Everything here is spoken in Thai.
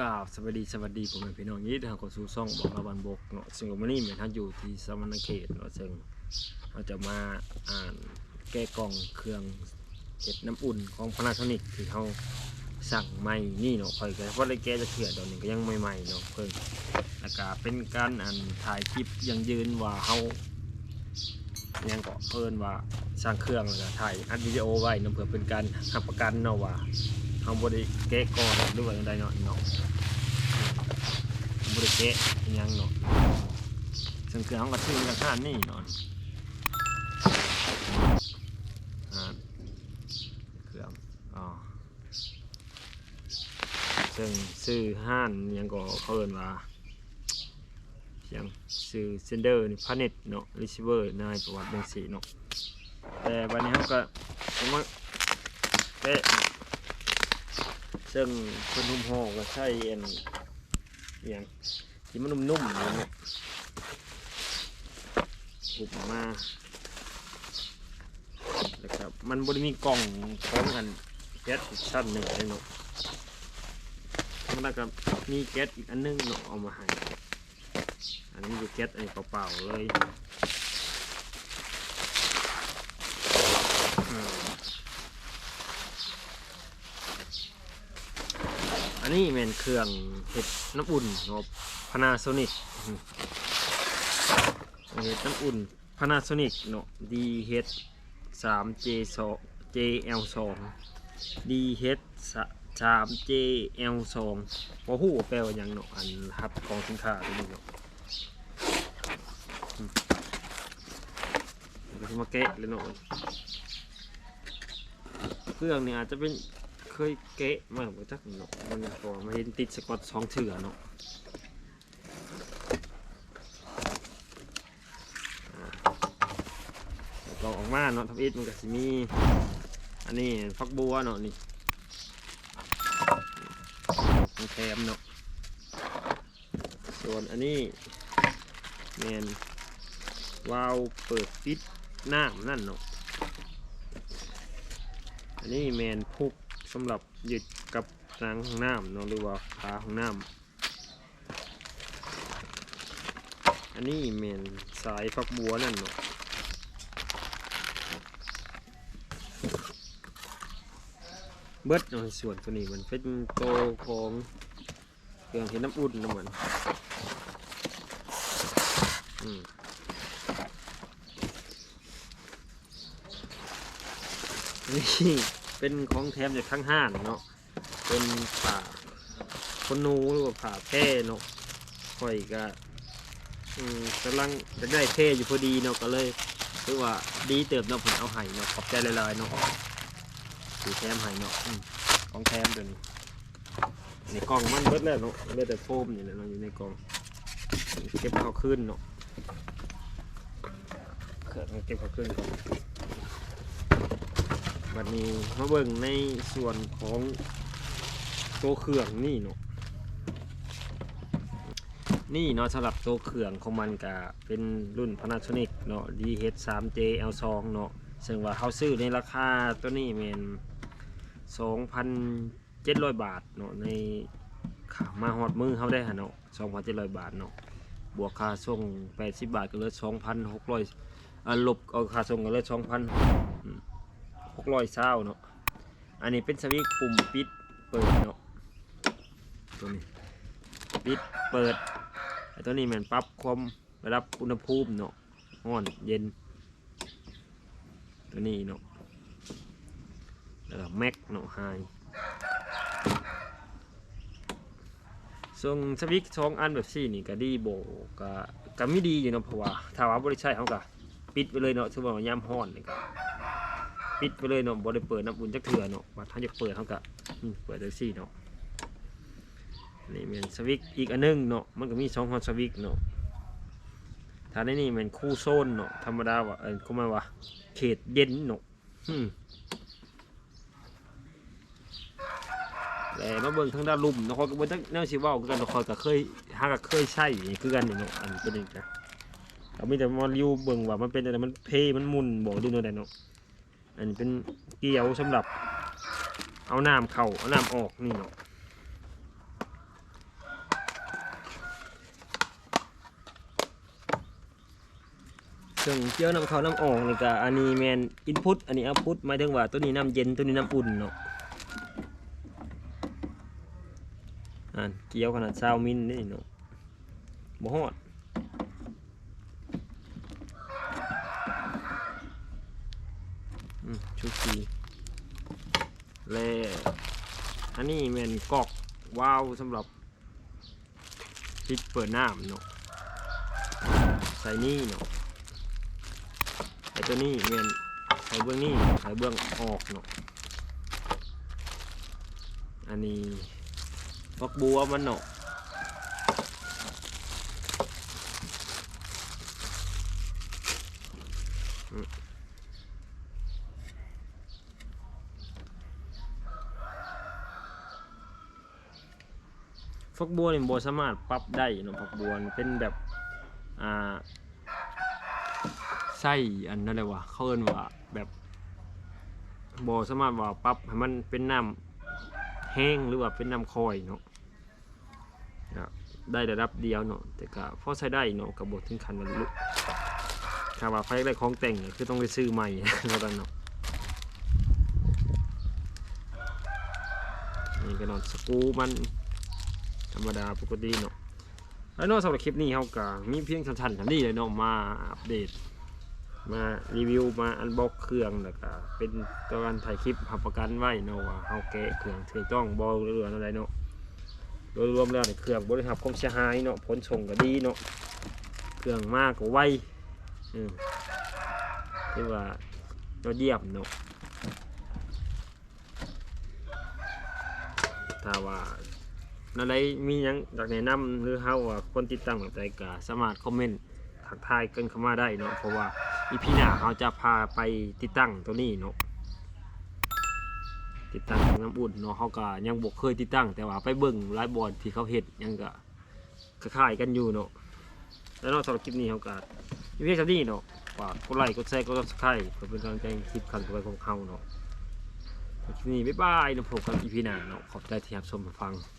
กราบสวัสดีสวัสดีผมเป็นพี่น้องยี่ทางกสู่ซ่องบอกระวันบกเนาะซึ่งวันนี้เหมือนท่านอยู่ที่สมณเขตเนาะซึ่งเราจะมาอ่านแก้กล่องเครื่องเห็ดน้ำอุ่นของพนาโทนิกที่เขาสั่งใหม่นี่เนาะคอยกันเพราะได้แก้จะเถื่อนตอนนี้ก็ยังใหม่ๆเนาะเพิ่งแล้วก็เป็นการอ่านถ่ายคลิปยังยืนว่าเขายังก็เพิ่นว่าสร้างเครื่องแล้วก็ถ่ายอัดวิดีโอไว้เนาะเพื่อเป็นการหับประกันเนาะว่า เขาบริเกะก่อนหรือว่าอย่างใดเนาะเนาะบริเกะยังเนาะซึ่งคือเขาก็ซื้อราคานี่เนาะอ่าเครื่องอ๋อซึ่งซื้อห้านยังก็เขาเอินว่าเสียงซื้อเซนเดอร์นี่พาเน็ตเนาะรีเซิเวอร์นายประวัติเบงสีเนาะแต่วันนี้เขาก็ผมว่าเอ๊ะ ซึ่งคนนุ่มห่อก็ใช่เอ็นอย่างที่มันนุ่มๆอย่างเงี้ยถูกมา แล้วครับ มันบริมีกล่องของอันแก๊สอีกชั้นหนึ่งเลยเนาะแล้วก็มีแก๊สอีกอันหนึงเนาะเอามาให้อันนี้คือแก๊สอันนี้เปล่าๆเลยอืม อั นนี้เป็นเครื่องเห็ดน้ำอุ่นเนาะพานาโซนิกเห็ดน้ำอุ่นพานาโซนิกเนาะ DH 3 J 2 JL 2 DH 3 JL 2บ่ฮู้แปลว่าหยังเนาะอันรับของสินค้าตัวนี้เนาะมเดี๋ยวสิมาแกะเลยเนาะเครื่องเนี่ยอาจจะเป็น เคยเกะมาบ่จักเนาะมันก็มาเห็นติดสกอตสองเถื่อเนาะอ่าเราออกมาเนาะทับอิดมันก็สิมี อันนี้ฟักบัวเนาะนี่แถมเนาะส่วนอันนี้แมนวาล์วเปิดปิดน้ำนั่นเนาะอันนี้แมนพุก สำหรับยึดกับรางของน้ำเนาะหรือว่าขาของน้ำอันนี้แมนสายฟักบัวนั่นเนาะเบิดเนาส่วนตัวนี้มันเป็นโตของเครื่องเห็นน้ำอุ่นเนาะมันอืมนี่ เป็นของแถมจากข้างห้านเนาะเป็นผ่าคนนูหรือว่าผ่าแพร่เนาะข่อยก็กำลังจะได้แพร่อยู่พอดีเนาะก็เลยคือว่าดีเติบเนาะผมเอาไห้เนาะขอบใจหลายๆเนาะสีแถมไห้เนาะอของแถมตัวนี้ในกล่องมันเบิดแล้วเนาะเหลือแต่โฟมนี่แหละเนาะอยู่ในกล่องเก็บเขาขึ้นเนาะเกิดเก็บเขาขึ้นก่อน วันนี้มาเบิ่งในส่วนของตัวเครื่องนี่เนาะนี่เนาะสำหรับตัวเครื่องของมันก็เป็นรุ่น Panasonic เนาะ DH 3 J L2 เนาะซึ่งว่าเขาซื้อในราคาตัวนี้เป็น2,700 บาทเนาะในขามาฮอดมือเขาได้ฮะเนาะ2,700 บาทเนาะบวกค่าส่ง 80 บาทก็เหลือ2,600อ่าลบเอาค่าส่งก็เหลือ2,000 หกร้อยเศร้าเนาะ อันนี้เป็นสวิตปุ่มปิดเปิดเนาะ ตัวนี้ปิดเปิดไอ้ตัวนี้มันปรับความระดับอุณหภูมิเนาะร้อนเย็น ตัวนี้เนาะแล้วก็แม็กเนาะไฮส่วนสวิตช์สองอันแบบสี่นี่ก็ดีโบก็ก็ไม่ดีอยู่เนาะเพราะว่าถ้าว่าบริใช้เขาก็ปิดไปเลยเนาะสมมติว่ายามร้อนนี่ก็ ปิดไปเลยเนาะบ่ได้เปิดน้ำอุ่นจักเถื่อเนาะบัดถ้าจะเปิดเขาก็เปิดได้สี่เนาะนี่เป็นสวิตช์อีกอันหนึงเนาะมันก็มีสองฮอตสวิตช์เนาะถ้าในนี่เป็นคู่โซนเนาะธรรมดาว่าเออเขามาว่าเขตเย็นเนาะแต่มาเบิ่งทางด้านลุ่มนะคอยก็บ่จักแนวสิเว้าคือกันนะคอยก็เคยหาก็เคยใช้นี่คือกันนี่เนาะอันตัวนี้จ้ะเรามีแต่มาริวเบิ่งว่ามันเป็นอะไรมันเพมันมุนบ่ดูเนาะได้เนาะ อันนี้เป็นเกี่ยวสำหรับเอาน้ำเข้าเอาน้ำออกนี่เนาะถึงเกี่ยวน้ำเข้าน้ำออกนี่ก็อันนี้แมนอินพุตอันนี้เอาพุตหมายถึงว่าตัวนี้น้ำเย็นตัวนี้น้ำอุ่นเนาะอันเกี่ยวขนาดเช้ามินนี่เนาะบ่ฮอด อืมชูชีและอันนี้แมนกอกว้าวสำหรับปิดเปิดน้ำเนาะใส่นี่เนาะไอตัวนี้เมียนใส่เบื้องนี้ใส่เบื้องออกเนาะอันนี้ฟักบัวมันเนาะอืม ฟักบัวนี่บสามารถปรับได้เนาะฟักบัวเป็นแบบอ่าไส้อันนั่นเลยว่าเขาเอิ้นว่าแบบบสามารถว่าปรับให้มันเป็นน้ำแห้งหรือว่าเป็นน้ำคอยเนาะได้ระดับเดียวเนาะแต่ก็พอใช้ได้เนาะกับบทถึงขันมันลุถ้าว่าไฟได้ของแต่งเนี่ยคือต้องไปซื้อใหม่แล้วกันเนาะนี่ก็นอนสกูมัน ธรรมดาปกติเนาะแล้วนอกสำหรับคลิปนี้เขาก็มีเพียงสั้นๆท่านี้เลยเนาะมาอัปเดต มารีวิวมาอันบ็อกเครื่องแล้วก็เป็นตัวการถ่ายคลิปหับประกันไว้เนาะว่าเฮาแกะเครื่องถูกต้องบ่เรืออะไรเนาะโดยรวมแล้วนี่เครื่องบริหารความเสียหายเนาะผลส่งก็ดีเนาะเครื่องมากก็ไวอืมที่ว่ายอดเยี่ยมเนาะถ้าว่า นั่นใดมีหยังอยากแนะนำหรือเฮาว่าคนติดตามแบบใดก็สามารถคอมเมนต์ทักทายกันเข้ามาได้เนาะเพราะว่าอีพีหน้าเราจะพาไปติดตั้งตัวนี้เนาะติดตั้งน้ำอุ่นเนาะเขาก็ยังบกเคยติดตั้ง แต่ว่าไปเบิ่งไลฟ์บอลที่เขาเห็ดยังก็คล้ายๆกันอยู่เนาะแล้วเนอกสำหรับคลิปนี้เขาก็มีเพียงเท่านี้เนาะฝากกดไลค์กดแชร์กดซับสไครต์เพื่อเป็นกำลังใจให้คลิปครั้งต่อไปของเขาเนาะคลิปนี้บ๊ายบายนะพบกันอีพีหน้าเนาะขอบใจที่รับชมรับฟัง